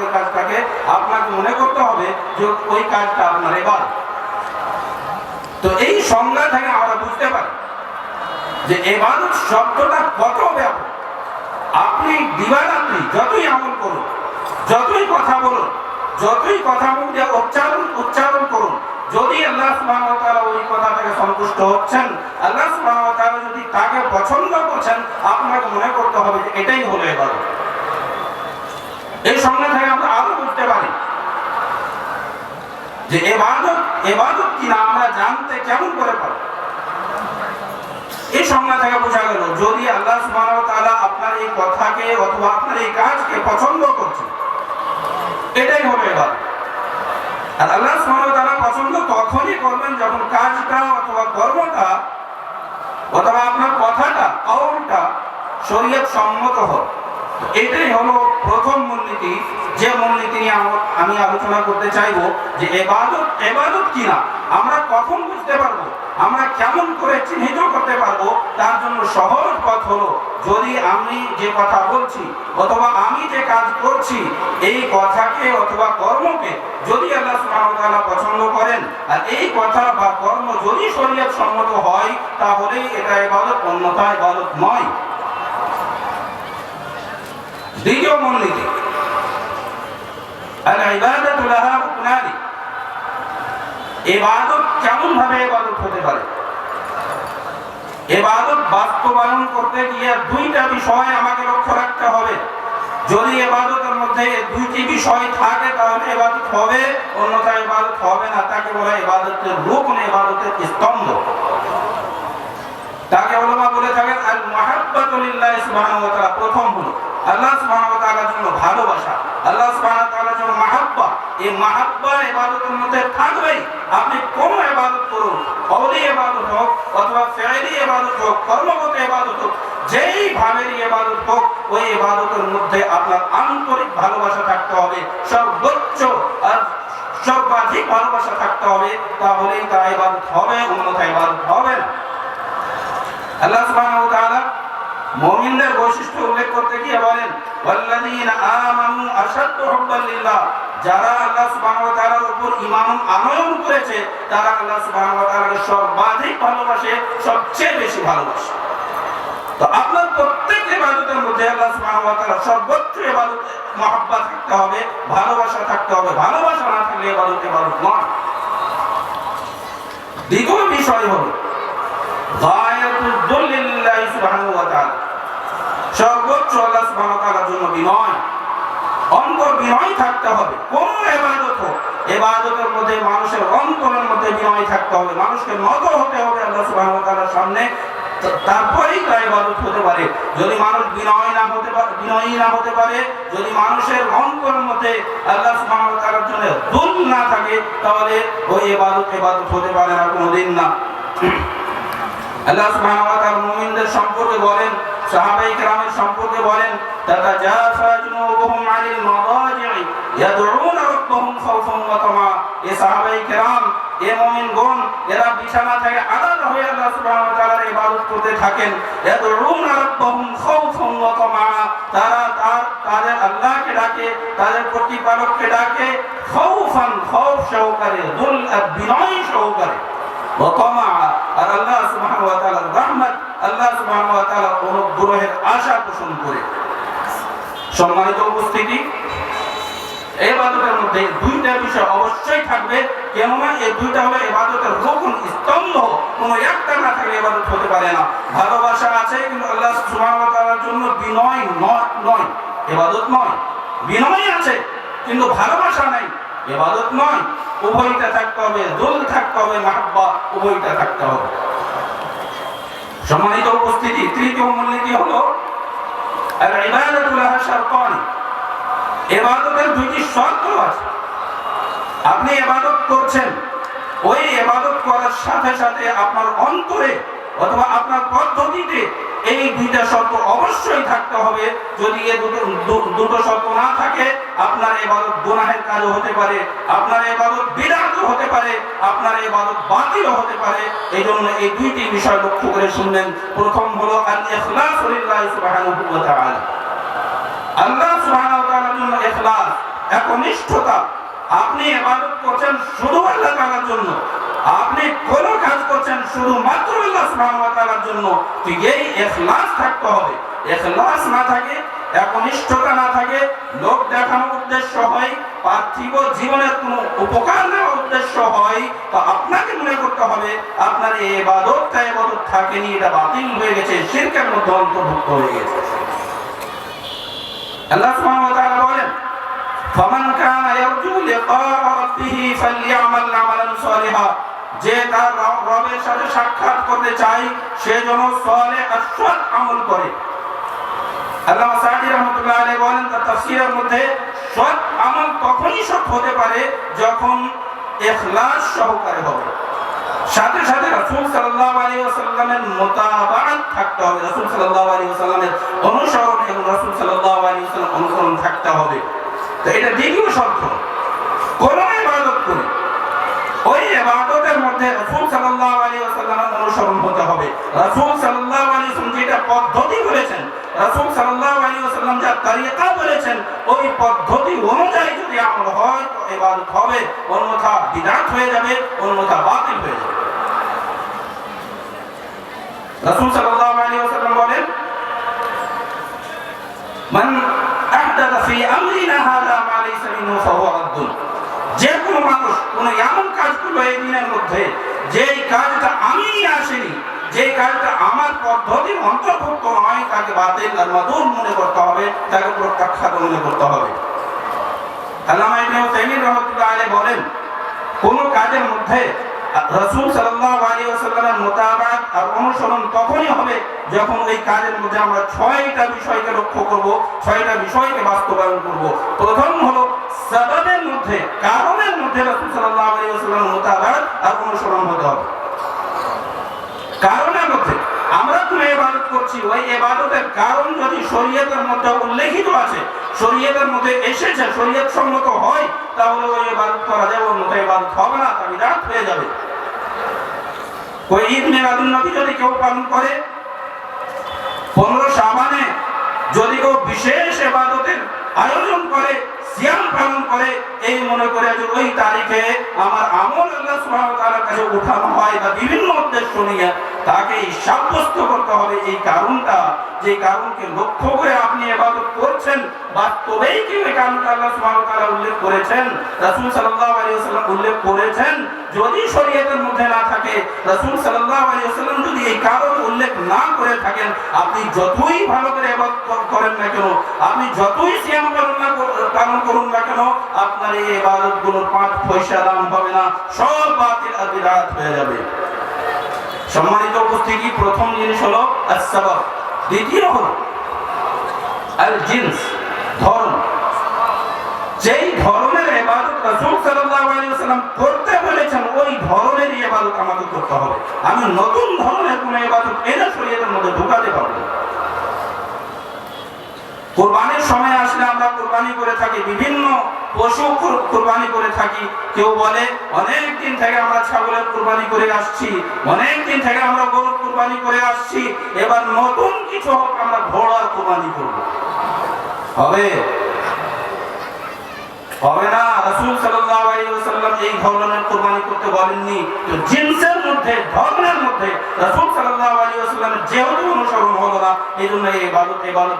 ওই কাজটাকে আপনাকে মনে করতে হবে যে ওই কাজটা আপনার এবার। তো এই সংজ্ঞা থেকে আমরা বুঝতে পারি যে এবাদত শব্দটা কত ব্যাপক আপনি দিবারাত্রি যতই আমল করুন, যতই কথা বলুন, যতই কথা দিয়ে উচ্চারণ উচ্চারণ করুন, যদি আল্লাহ তাআলা ওই কথা থেকে সন্তুষ্ট হচ্ছেন, আল্লাহ তাআলা যদি তাকে পছন্দ করছেন, আপনাকে মনে করতে হবে যে এটাই হলো এবাদত। এই সংজ্ঞা থেকে আমরা আরও বুঝতে পারি যে এবাদত এবাদত কিনা আমরা জানতে কেমন করে পারি? এই সংজ্ঞা থেকে বোঝা গেল, যদি আল্লাহ তাআলা আপনার এই কথাকে অথবা আপনার এই কাজকে পছন্দ করছেন এটাই হবে এবাদত। আর আল্লাহ ওয়া তাআলা পছন্দ তখনই করবেন যখন কাজটা অথবা কর্মটা অথবা আপনার কথাটা কওলটা শরীয়ত সম্মত তো এটাই হলো প্রথম মূলনীতি, যে মূলনীতি নিয়ে আম- আলোচনা করতে চাইব, যে এবাদত এবাদত কিনা, আমরা কখন বুঝতে পারব, আমরা কেমন করে চিহ্নিত করতে পারব, তার জন্য সহজ পথ হলো, যদি আমি যে কথা বলছি, অথবা আমি যে কাজ করছি, এই কথাকে অথবা কর্মকে যদি আল্লাহ সুবহানাহু পছন্দ করেন, আর এই কথা বা কর্ম যদি শরীয়ত সম্মত হয়, তাহলেই এটা ইবাদত, অন্যথা ইবাদত নয়। দ্বিতীয় মূলনীতি ইবাদত কেমন ভাবে ইবাদত হতে পারে? ইবাদত বাস্তবায়ন করতে গিয়ে দুইটা বিষয় আমাকে লক্ষ্য রাখতে হবে। যদি ইবাদতের মধ্যে দুইটি বিষয় থাকে, তাহলে ইবাদত হবে, অন্যথায় ইবাদত হবে না। তাকে বলা ইবাদতের রুকন ইবাদতের স্তম্ভ। তাকে বলে থাকেন আল মাহাব্বাতু লিল্লাহি সুবহানাহু প্রথম হলো, আল্লাহ সুবহানাহু ওয়া তাআলার জন্য ভালোবাসা আল্লাহ সুবহানাহু ওয়া তাআলার জন্য মাহাব্বা এই মাহাব্বা ইবাদতের মধ্যে থাকবেই। আপনি কোন ইবাদত করুন, কওলি ইবাদত হোক অথবা ফি'লি ইবাদত হোক, কর্মগত ইবাদত হোক, যেই ভাবের ইবাদত হোক, ওই ইবাদতের মধ্যে আপনার আন্তরিক ভালোবাসা থাকতে হবে, সর্বোচ্চ আর সর্বাধিক ভালোবাসা থাকতে হবে, তাহলেই তা ইবাদত হবে অন্যথা ইবাদত হবে। না আল্লাহ সুবহানাহু ওয়া তাআলা মুমিনদের বৈশিষ্ট্য উল্লেখ করতে গিয়ে বলেন, ওয়াল্লাযীনা আমানু আশাদ্দু হুব্বান লিল্লাহ। যারা আল্লাহ সুবহানাহু ওয়া তাআলার উপর ঈমান আনয়ন করেছে, তারা আল্লাহ ওয়া তাআলাকে সর্বাধিক ভালোবাসে, সবচেয়ে বেশি ভালোবাসে। তো আপনার প্রত্যেক ইবাদতের মধ্যে আল্লাহ সর্বোচ্চ ইবাদত থাকতে হবে, ভালোবাসা থাকতে হবে, ভালোবাসা না থাকলে ইবাদত ইবাদত নয়। দ্বিতীয় বিষয় হলো, গায়াতুল দুল্লিল্লাহি সুবহানাহু ওয়া তাআলা। সর্বোচ্চ আল্লাহ সুবহানাহু ওয়া তাআলার জন্য বিনয়। অন্তর বিনয় থাকতে হবে। কোন ইবাদত হোক ইবাদতের মধ্যে মানুষের অন্তরের মধ্যে বিনয় থাকতে হবে। মানুষকে নত হতে হবে আল্লাহ সুবহানাহু ওয়া তাআলার সামনে। তারপরেই তা ইবাদত হতে পারে। যদি মানুষ বিনয় না হতে পারে বিনয়ী না হতে পারে, যদি মানুষের অন্তরের মধ্যে আল্লাহ সুবহানাহু ওয়া জন্য দুল না থাকে, তাহলে ওই ইবাদত ইবাদত হতে পারে না, কোনোদিন না। আল্লাহ সুবহানাহু ওয়া তাআলা সম্পর্কে বলেন সাহাবায়ে কেরামের সম্পর্কে বলেন, তাতাজাফা জুনুবুহুম আনিল মাদাজি'i ইয়াদউনা রাব্বাহুম খাওফান ওয়া তামা। এ সাহাবায়ে কেরাম, এ মুমিনগণ, এরা বিছানা থেকে আলাদা হয়ে আল্লাহ সুবহানাহু ওয়া তাআলার ইবাদত করতে থাকেন। ইয়াদউনা রাব্বাহুম খাওফান ওয়া তামা। তারা তার, তাদের আল্লাহকে ডাকে, তাদের প্রতিপালককে ডাকে খাওফান খাওফ সহকারে, দুল বিনয় সহকারে। ওয়াতামা আর আল্লাহ সুবহানাহু ওয়া তাআলার রহমত, আল্লাহ সুবহানাহু ওয়া তাআলার অনুগ্রহের আশা পোষণ করে। সম্মানিত উপস্থিতি, এই ইবাদতের মধ্যে দুইটা বিষয় অবশ্যই থাকবে। কেননা এই দুইটা হলো ইবাদতের রকম স্তম্ভ। কোনো একটা না থাকলে ইবাদত হতে পারে না। ভালোবাসা আছে কিন্তু আল্লাহ তাআলার জন্য বিনয় নয় নয়। ইবাদত নয়। বিনয় আছে কিন্তু ভালোবাসা নাই। ইবাদত নয়। উভয়টা থাকতে হবে, দোল থাকতে হবে, মাহাব্বা উভয়টা থাকতে হবে। সম্মানিত উপস্থিতি, তৃতীয় মূলনীতি হলো এবাদতের দুইটি শর্ত আছে। আপনি এবাদত করছেন, ওই এবাদত করার সাথে সাথে আপনার অন্তরে অথবা আপনার পদ্ধতিতে এই দুইটা শর্ত অবশ্যই থাকতে হবে। যদি এ দুটো দুটো শর্ত না থাকে, আপনার এবাদত গুনাহের কাজও হতে পারে, আপনার এবাদত বিরাট হতে পারে, আপনার এবাদত বাতিল হতে পারে। এই জন্য এই দুইটি বিষয় লক্ষ্য করে শুনলেন প্রথম হলো আল্লাহ সুবহানাহু ওয়া তাআলার জন্য ইখলাস, একনিষ্ঠতা আপনি এবাদত করছেন শুধু আল্লাহ তাআলার জন্য। আপনি কোন কাজ করছেন শুধুমাত্র আল্লাহ সুবহানাহু ওয়া তাআলার জন্য। তো এই ইখলাস থাকতে হবে। ইখলাস না থাকে, একনিষ্ঠতা না থাকে, লোক দেখানোর উদ্দেশ্য হয়, পার্থিব জীবনের কোনো উপকার নেওয়ার উদ্দেশ্য হয়, তো আপনাকে মনে করতে হবে, আপনার এই ইবাদতটা ইবাদত থাকেনি, এটা বাতিল হয়ে গেছে, শিরকের মধ্যে অন্তর্ভুক্ত হয়ে গেছে। আল্লাহ সুবহানাহু ওয়া তাআলা বলেন ফামান কানা যে তার রবের সাথে সাক্ষাৎ করতে সে যেন আর আমল করে। আল্লামা সাদি রহমতুল্লাহ আলাইহি বলেন, তার মধ্যে সৎ আমল তখনই হতে পারে যখন ইখলাস সহকারে হবে। সাথে সাথে রাসূল সাল্লাল্লাহু আলাইহি ওয়াসাল্লামের থাকতে হবে। রাসূল সাল্লাল্লাহু আলাইহি অনুসরণ এবং রাসূল সাল্লাল্লাহু অনুসরণ থাকতে হবে। তো এটা দ্বিতীয় শর্ত। রাসূল সাল্লাল্লাহু আলাইহি ওয়াসাল্লাম যেটা পদ্ধতি বলেছেন, রাসূল সাল্লাল্লাহু আলাইহি ওয়াসাল্লাম যা তরিকা বলেছেন, ওই পদ্ধতি অনুযায়ী যদি আমল হয়, তো ইবাদত হবে, অন্যথা বিদআত হয়ে যাবে, অন্যথা বাতিল হয়ে যাবে। রাসূল সাল্লাল্লাহু আলাইহি ওয়াসাল্লাম বলেন, মান আহদাথা ফি আমরিনা হাযা মা লাইসা মিনহু ফাহুয়া রাদ্দুন। যে কোনো মানুষ কোনো এমন কাজ করল এই দিনের মধ্যে, যেই কাজটা আমি আসিনি যে কাজটা আমার পদ্ধতির অন্তর্ভুক্ত নয়, তাকে বাতিল আর মাদুর মনে করতে হবে, তাকে প্রত্যাখ্যাত মনে করতে হবে। আল্লামা ইবনে আলাইহি বলেন, কোন কাজের মধ্যে রাসূল সাল্লাল্লাহু আলাইহি ওয়াসাল্লামের মুতাবাআত আর অনুসরণ তখনই হবে যখন ওই কাজের মধ্যে আমরা ছয়টা বিষয়কে লক্ষ্য করব, ছয়টা বিষয়কে বাস্তবায়ন করব। প্রথম হলো, সাবাবের মধ্যে, কারণের মধ্যে রাসূল সাল্লাল্লাহু আলাইহি ওয়াসাল্লামের মুতাবাআত আর অনুসরণ হতে হবে কারণের মধ্যে আমরা তুমি ইবাদত করছি ওই এবাদতের কারণ যদি শরীয়তের মধ্যে উল্লেখিত আছে, শরীয়তের মধ্যে এসেছে, শরীয়ত সম্মত হয়, তাহলে ওই এবাদত করা যাবে অন্যথা এবাদত হবে না তা বিরাট হয়ে যাবে। ওই ঈদ মিলাদুন নবী যদি কেউ পালন করে, পনেরো সাবানে যদি কেউ বিশেষ এবাদতের আয়োজন করে সিয়াম পালন করে, এই মনে করে যে ওই তারিখে আমার আমল আল্লাহ সুবহানাহু কাছে উঠানো হয় বা বিভিন্ন উদ্দেশ্য নিয়ে তাকে সাব্যস্ত করতে হবে। এই কারণটা, যে কারণকে লক্ষ্য করে আপনি ইবাদত করছেন, বাস্তবেই কি ওই কারণটা আল্লাহ সুবহানাহু উল্লেখ করেছেন। রাসূল সাল্লাল্লাহু আলাইহি ওয়াসাল্লাম উল্লেখ করেছেন, যদি শরীয়তের মধ্যে না থাকে, রাসূল সাল্লাল্লাহু আলাইহি ওয়াসাল্লাম যদি এই কারণ উল্লেখ না করে থাকেন, আপনি যতই ভালো করে ইবাদত করেন না কেন, আপনি যতই সিয়াম পালন না পালন করুন না কেন? আপনার এই ইবাদতগুলোর পাঁচ পয়সা দাম হবে না, সব বাতিল আর হয়ে যাবে। সম্মানিত উপস্থিতি, প্রথম জিনিস হলো আসসাবাব। দ্বিতীয় হলো আল জিন্স ধর্ম যেই ধরনের ইবাদত রাসূল সাল্লাল্লাহু করতে বলেছেন, ওই ধরনের ইবাদত আমাকে করতে হবে। আমি নতুন ধরনের কোনো ইবাদত এনে শরীয়তের মধ্যে ঢুকাতে পারব না। কোরবানির সময় আসলে আমরা কোরবানি করে থাকি, বিভিন্ন পশু কুর- কোরবানি করে থাকি। কেউ বলে, অনেক দিন থেকে আমরা ছাগলের কোরবানি করে আসছি, অনেক দিন থেকে আমরা গরুর কোরবানি করে আসছি, এবার নতুন কিছু হোক আমরা ঘোড়ার কোরবানি করব। হবে? হবে না? রাসূল সাল্লাল্লাহু আলাইহি ওয়াসাল্লাম এই ধরনের কুরবানি করতে বলেননি। তো জিনসের মধ্যে, ধর্মের মধ্যে রাসূল সাল্লাল্লাহু আলাইহি ওয়াসাল্লামের যেহেতু অনুসরণ হলো না, এই জন্য এই ইবাদত ইবাদত